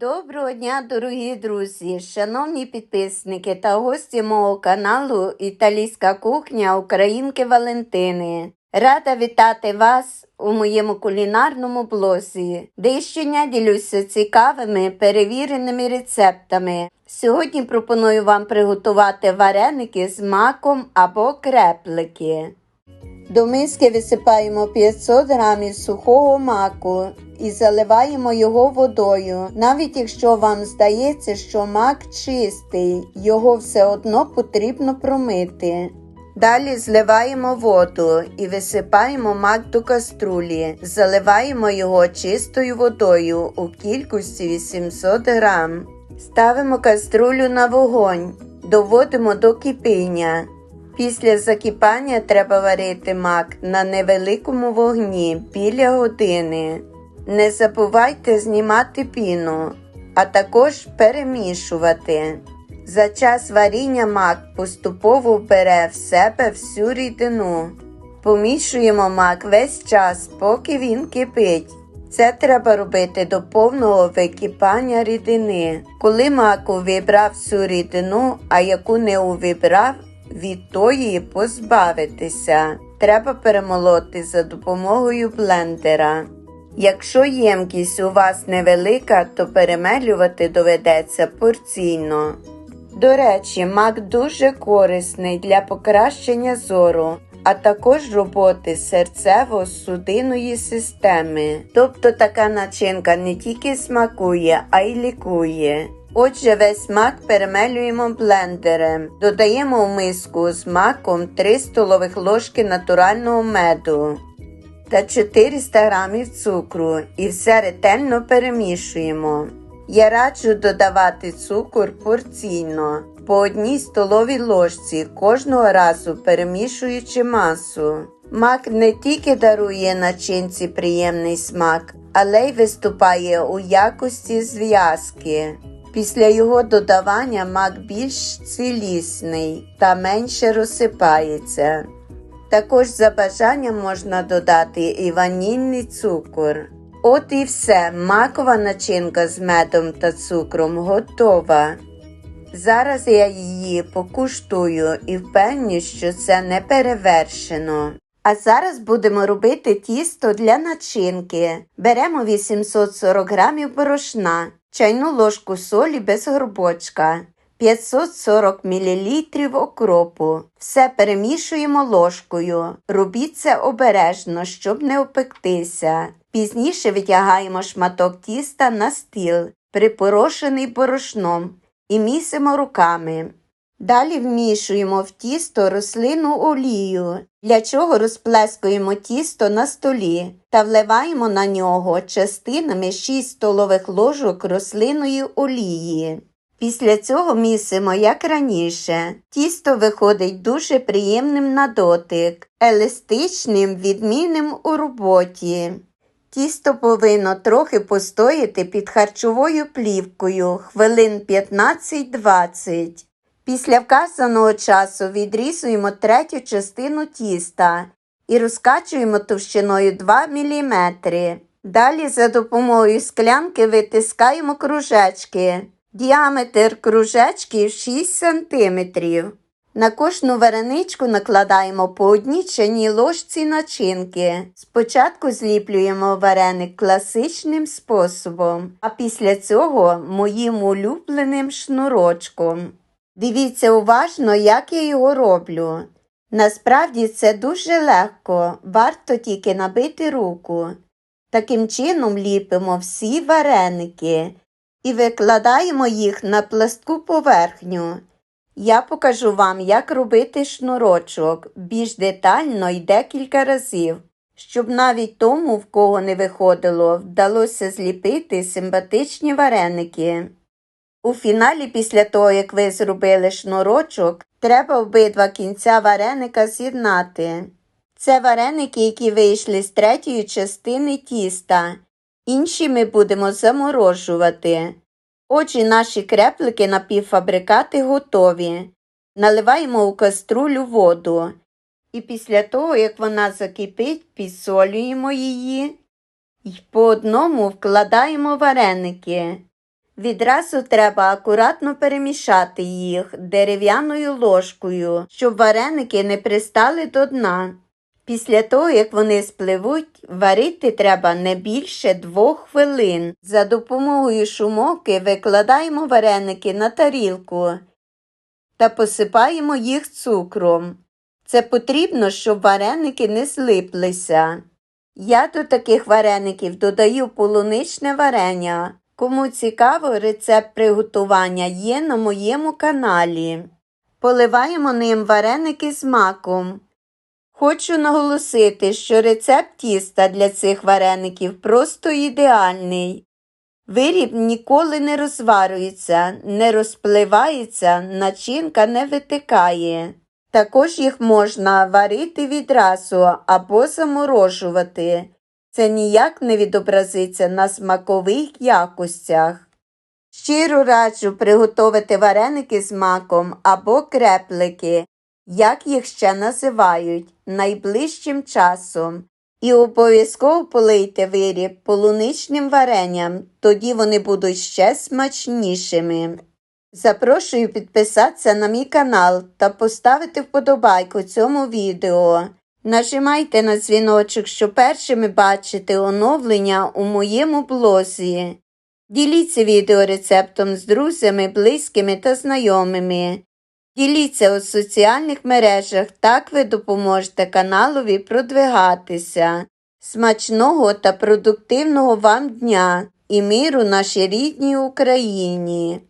Доброго дня, дорогі друзі, шановні підписники та гості мого каналу Італійська кухня Українки Валентини. Рада вітати вас у моєму кулінарному блозі, де щодня ділюся цікавими перевіреними рецептами. Сьогодні пропоную вам приготувати вареники з маком або креплики. До миски висипаємо 500 грамів сухого маку і заливаємо його водою. Навіть якщо вам здається, що мак чистий, його все одно потрібно промити. Далі зливаємо воду і висипаємо мак до каструлі. Заливаємо його чистою водою у кількості 800 грам. Ставимо каструлю на вогонь, доводимо до кипіння. Після закипання треба варити мак на невеликому вогні біля години. Не забувайте знімати піну, а також перемішувати. За час варіння мак поступово бере в себе всю рідину. Помішуємо мак весь час, поки він кипить. Це треба робити до повного википання рідини. Коли мак увібрав всю рідину, а яку не увібрав, від тої позбавитися. Треба перемолоти за допомогою блендера. Якщо ємкість у вас невелика, то перемелювати доведеться порційно. До речі, мак дуже корисний для покращення зору, а також роботи серцево-судинної системи. Тобто така начинка не тільки смакує, а й лікує. Отже, весь мак перемелюємо блендером. Додаємо в миску з маком 3 столових ложки натурального меду та 400 грамів цукру і все ретельно перемішуємо. Я раджу додавати цукор порційно по одній столовій ложці кожного разу перемішуючи масу. Мак не тільки дарує начинці приємний смак, але й виступає у якості зв'язки. Після його додавання мак більш цілісний та менше розсипається. Також за бажанням можна додати і ванільний цукор. От і все, макова начинка з медом та цукром готова. Зараз я її покуштую і впевню, що це не перевершено. А зараз будемо робити тісто для начинки. Беремо 840 грамів борошна, чайну ложку солі без горбочка, 540 мл окропу. Все перемішуємо ложкою. Робіть це обережно, щоб не опектися. Пізніше витягаємо шматок тіста на стіл, припорошений борошном, і місимо руками. Далі вмішуємо в тісто рослинну олію, для чого розплескуємо тісто на столі та вливаємо на нього частинами 6 столових ложок рослинної олії. Після цього місимо, як раніше. Тісто виходить дуже приємним на дотик, еластичним, відмінним у роботі. Тісто повинно трохи постояти під харчовою плівкою хвилин 15-20. Після вказаного часу відрізуємо третю частину тіста і розкачуємо товщиною 2 мм. Далі за допомогою склянки витискаємо кружечки. Діаметр кружечків 6 см. На кожну вареничку накладаємо по одній чайній ложці начинки. Спочатку зліплюємо вареник класичним способом, а після цього моїм улюбленим шнурочком. Дивіться уважно, як я його роблю. Насправді це дуже легко, варто тільки набити руку. Таким чином ліпимо всі вареники і викладаємо їх на пластку поверхню. Я покажу вам, як робити шнурочок більш детально і декілька разів, щоб навіть тому, в кого не виходило, вдалося зліпити симпатичні вареники. У фіналі, після того, як ви зробили шнурочок, треба обидва кінця вареника з'єднати. Це вареники, які вийшли з третьої частини тіста. Інші ми будемо заморожувати. Отже, наші креплики напівфабрикати готові. Наливаємо у каструлю воду. І після того, як вона закипить, підсолюємо її і по одному вкладаємо вареники. Відразу треба акуратно перемішати їх дерев'яною ложкою, щоб вареники не пристали до дна. Після того, як вони спливуть, варити треба не більше двох хвилин. За допомогою шумовки викладаємо вареники на тарілку та посипаємо їх цукром. Це потрібно, щоб вареники не злиплися. Я до таких вареників додаю полуничне варення. Кому цікаво, рецепт приготування є на моєму каналі. Поливаємо ним вареники з маком. Хочу наголосити, що рецепт тіста для цих вареників просто ідеальний. Виріб ніколи не розварюється, не розпливається, начинка не витикає. Також їх можна варити відразу або заморожувати. Це ніяк не відобразиться на смакових якостях. Щиро раджу приготувати вареники з маком або креплики, як їх ще називають, найближчим часом. І обов'язково полийте виріб полуничним варенням, тоді вони будуть ще смачнішими. Запрошую підписатися на мій канал та поставити вподобайку цьому відео. Нажимайте на дзвіночок, щоб першими бачити оновлення у моєму блозі. Діліться відеорецептом з друзями, близькими та знайомими. Діліться у соціальних мережах, так ви допоможете каналові продвигатися. Смачного та продуктивного вам дня і миру нашій рідній Україні!